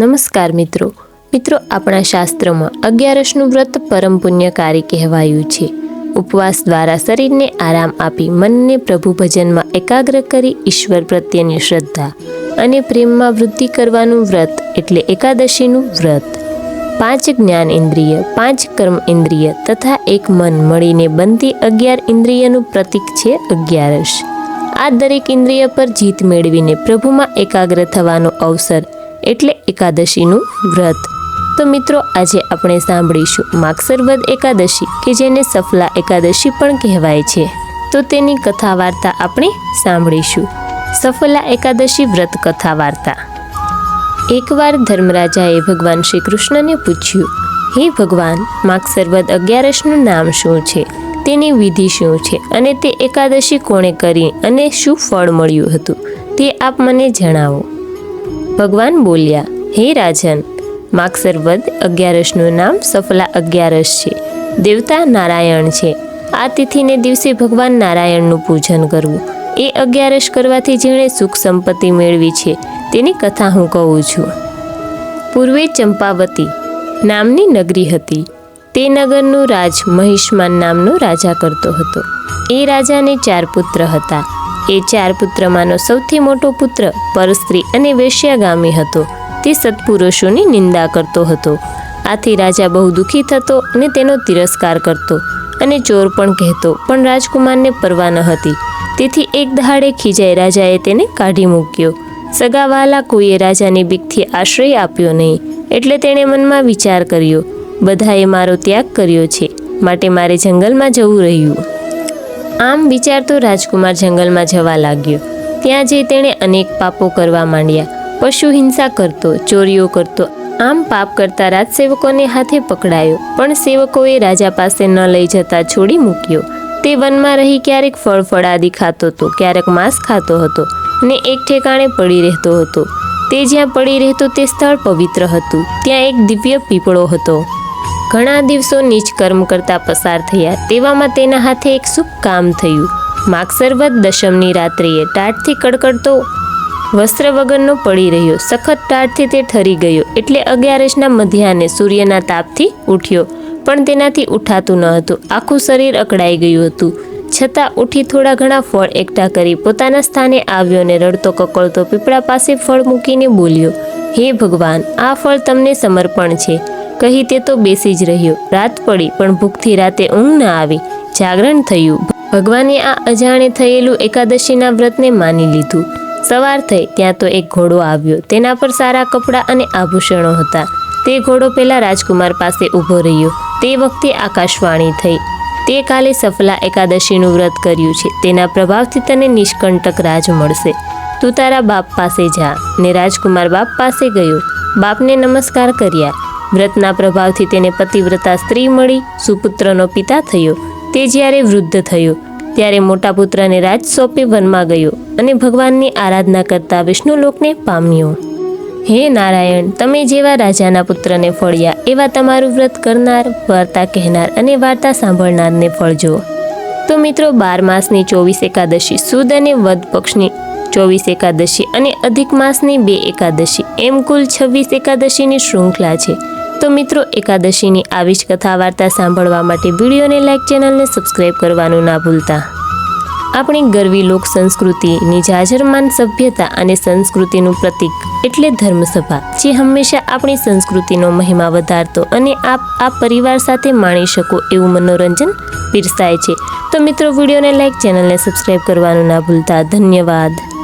નમસ્કાર મિત્રો. મિત્રો, આપણા શાસ્ત્રમાં અગિયારસનું વ્રત પરમ પુણ્યકારી કહેવાયું છે. ઉપવાસ દ્વારા શરીરને આરામ આપી મનને પ્રભુ ભજનમાં એકાગ્ર કરી ઈશ્વર પ્રત્યેની શ્રદ્ધા અને પ્રેમમાં વૃદ્ધિ કરવાનું વ્રત એટલે એકાદશીનું વ્રત. પાંચ જ્ઞાન ઇન્દ્રિય, પાંચ કર્મ ઇન્દ્રિય તથા એક મન મળીને બનતી અગિયાર ઇન્દ્રિયનું પ્રતીક છે અગિયારસ. આ દરેક ઇન્દ્રિય પર જીત મેળવીને પ્રભુમાં એકાગ્ર થવાનો અવસર એટલે એકાદશીનું વ્રત. તો મિત્રો, આજે આપણે સાંભળીશું માગસરવદ એકાદશી, કે જેને સફલા એકાદશી પણ કહેવાય છે. તો તેની કથા વાર્તા આપણે સાંભળીશું. સફલા એકાદશી વ્રત કથા વાર્તા એકવાર ધર્મરાજાએ ભગવાન શ્રી કૃષ્ણને પૂછ્યું, હે ભગવાન, માગસરવદ અગિયારસનું નામ શું છે? તેની વિધિ શું છે? અને તે એકાદશી કોણે કરી? અને શું ફળ મળ્યું હતું? તે આપ મને જણાવો. ભગવાન બોલ્યા, હે રાજન, માગસર વદ અગિયારસનું નામ સફલા અગિયારસ છે. દેવતા નારાયણ છે. આ તિથિને દિવસે ભગવાન નારાયણનું પૂજન કરવું. એ અગિયારસ કરવાથી જેણે સુખ સંપત્તિ મેળવી છે, તેની કથા હું કહું છું. પૂર્વે ચંપાવતી નામની નગરી હતી. તે નગરનું રાજ મહિષ્માન નામનો રાજા કરતો હતો. એ રાજાને ચાર પુત્ર હતા. એ ચાર પુત્રમાંનો સૌથી મોટો પુત્ર પરસ્ત્રી અને વેશ્યાગામી હતો. તે સત્પુરુષોની નિંદા કરતો હતો. આથી રાજા બહુ દુઃખી થતો અને તેનો તિરસ્કાર કરતો અને ચોર પણ કહેતો, પણ રાજકુમારને પરવા ન હતી. તેથી એક દહાડે ખીજાઈ રાજાએ તેને કાઢી મૂક્યો. સગાવાલા કોઈએ રાજાની બીકથી આશ્રય આપ્યો નહીં, એટલે તેણે મનમાં વિચાર કર્યો, બધાએ મારો ત્યાગ કર્યો છે, માટે મારે જંગલમાં જવું રહ્યું. આમ વિચારતો રાજકુમાર જંગલમાં જવા લાગ્યો. ત્યાં જઈ તેણે અનેક પાપો કરવા માંડ્યા. પશુ હિંસા કરતો, ચોરીઓ કરતો, આમ પાપ કરતા રાજસેવકોને હાથે પકડાયો. પણ સેવકોએ રાજા પાસે ન લઈ જતા છોડી મૂક્યો. તે વનમાં રહી ક્યારેક ફળ ફળાદી ખાતો હતો, ક્યારેક માંસ ખાતો હતો ને એક ઠેકાણે પડી રહેતો હતો. તે જ્યાં પડી રહેતો તે સ્થળ પવિત્ર હતું. ત્યાં એક દિવ્ય પીપળો હતો. ઘણા દિવસો નીચ કર્મ કરતા પસાર થયા. તેવામાં તેના હાથે એક શુભ કામ થયું. માગસરવદ દશમની રાત્રિએ ટાટથી કડકડતો વસ્ત્ર વગરનો પડી રહ્યો. સખત ટાટથી તે ઠરી ગયો. એટલે અગિયારસના મધ્યાને સૂર્યના તાપથી ઉઠ્યો. પણ તેનાથી ઉઠાતું ન હતું. આખું શરીર અકળાઈ ગયું હતું. છતાં ઉઠી થોડા ઘણા ફળ એકઠા કરી પોતાના સ્થાને આવ્યો ને રડતો કકળતો પીપળા પાસે ફળ મૂકીને બોલ્યો, હે ભગવાન, આ ફળ તમને સમર્પણ છે. કહી તે તો બેસી જ રહ્યો. રાત પડી, પણ ભૂખથી રાતે ઊંઘ ન આવી. જાગરણ થયું. ભગવાને આ અજાણે થયેલું એકાદશીના વ્રતને માની લીધું. સવાર થઈ, ત્યાં તો એક ઘોડો આવ્યો. તેના પર સારા કપડાં અને આભૂષણો હતા. તે ઘોડો પહેલાં રાજકુમાર પાસે ઊભો રહ્યો. તે વખતે આકાશવાણી થઈ. તે કાલે સફલા એકાદશીનું વ્રત કર્યું છે. તેના પ્રભાવથી તને નિષ્કંટક રાજ મળશે. તું તારા બાપ પાસે જા ને રાજકુમાર બાપ પાસે ગયો. બાપને નમસ્કાર કર્યા. વ્રતના પ્રભાવથી તેને પતિવ્રતા સ્ત્રી મળી, સુપુત્રનો પિતા થયો. તે જ્યારે વૃદ્ધ થયો, ત્યારે મોટા પુત્રને રાજ સોંપી વનમાં ગયો અને ભગવાનની આરાધના કરતા વિષ્ણુલોકને પામ્યો. હે નારાયણ, તમે જેવા રાજાના પુત્રને ફળ્યા, એવા તમારું વ્રત કરનાર, વાર્તા કહેનાર અને વાર્તા સાંભળનારને ફળજો. તો મિત્રો, બાર માસની ચોવીસ એકાદશી સુદ અને વદ પક્ષની ચોવીસ એકાદશી અને અધિક માસની બે એકાદશી, એમ કુલ છવ્વીસ એકાદશીની શૃંખલા છે. તો મિત્રો, એકાદશીની આવી જ કથા વાર્તા સાંભળવા માટે વિડીયોને લાઇક ચેનલને સબસ્ક્રાઈબ કરવાનું ના ભૂલતા. આપણી ગરવી લોક સંસ્કૃતિની જાજરમાન સભ્યતા અને સંસ્કૃતિનું પ્રતીક એટલે ધર્મસભા, જે હંમેશા આપણી સંસ્કૃતિનો મહિમા વધારતો અને આપ આ પરિવાર સાથે માણી શકો એવું મનોરંજન પીરસાય છે. તો મિત્રો, વિડીયોને લાઇક ચેનલને સબસ્ક્રાઈબ કરવાનું ના ભૂલતા. ધન્યવાદ.